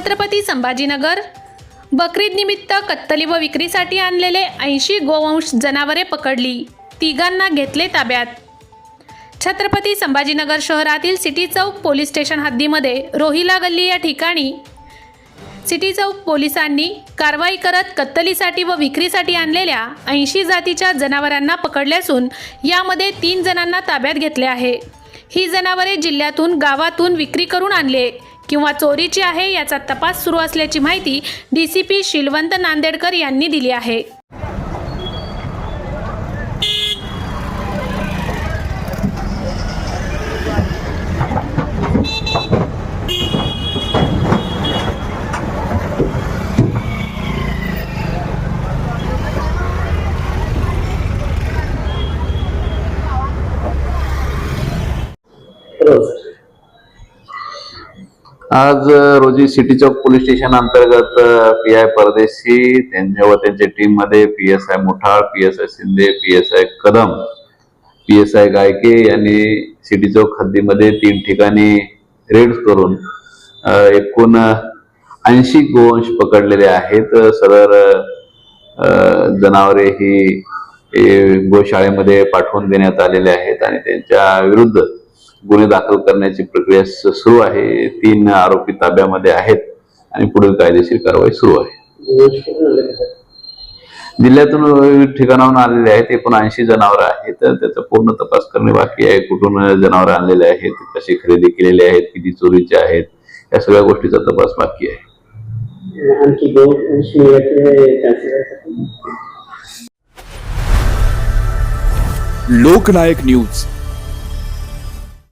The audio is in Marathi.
छत्रपती संभाजीनगर. बकरीद निमित्त कत्तली व विक्रीसाठी आणलेले ऐंशी गोवंश जनावरे पकडली. तिघांना घेतले ताब्यात. छत्रपती संभाजीनगर शहरातील सिटी चौक पोलीस स्टेशन हद्दीमध्ये रोहिला गल्ली या ठिकाणी सिटी चौक पोलिसांनी कारवाई करत कत्तलीसाठी व विक्रीसाठी आणलेल्या ऐंशी जातीच्या जनावरांना पकडले असून यामध्ये तीन जणांना ताब्यात घेतले आहे. ही जनावरे जिल्ह्यातून गावातून विक्री करून आणले. किंवा चोरीची आहे याचा तपास सुरू असल्याची माहिती D C P Shilwant Nandedkar यांनी दिली आहे. आज रोजी सिटी चौक पोलीस स्टेशन अंतर्गत पी आय परदेशी त्यांच्या व त्यांच्या टीममध्ये P S I Muthal P S I Shinde P S I Kadam P S I Gayke यांनी सिटी चौक हद्दीमध्ये तीन ठिकाणी रेड करून एकूण ऐंशी गोवंश पकडलेले आहेत. सदर जनावरे ही गोशाळेमध्ये पाठवून देण्यात आलेले आहेत आणि त्यांच्या विरुद्ध गुन्हे दाखल करण्याची प्रक्रिया सुरू आहे. तीन आरोपी ताब्यामध्ये आहेत आणि पुढील कायदेशीर कारवाई सुरू आहे. जिल्ह्यातून विविध ठिकाणाहून आलेले आहेत. एकूण ऐंशी जनावरं आहेत. तर त्याचा पूर्ण तपास करणे बाकी आहे. कुठून जनावरं आणलेले आहेत? कशी खरेदी केलेली आहेत? किती चोरीचे आहेत? या सगळ्या गोष्टीचा तपास बाकी आहे. लोकनायक न्यूज.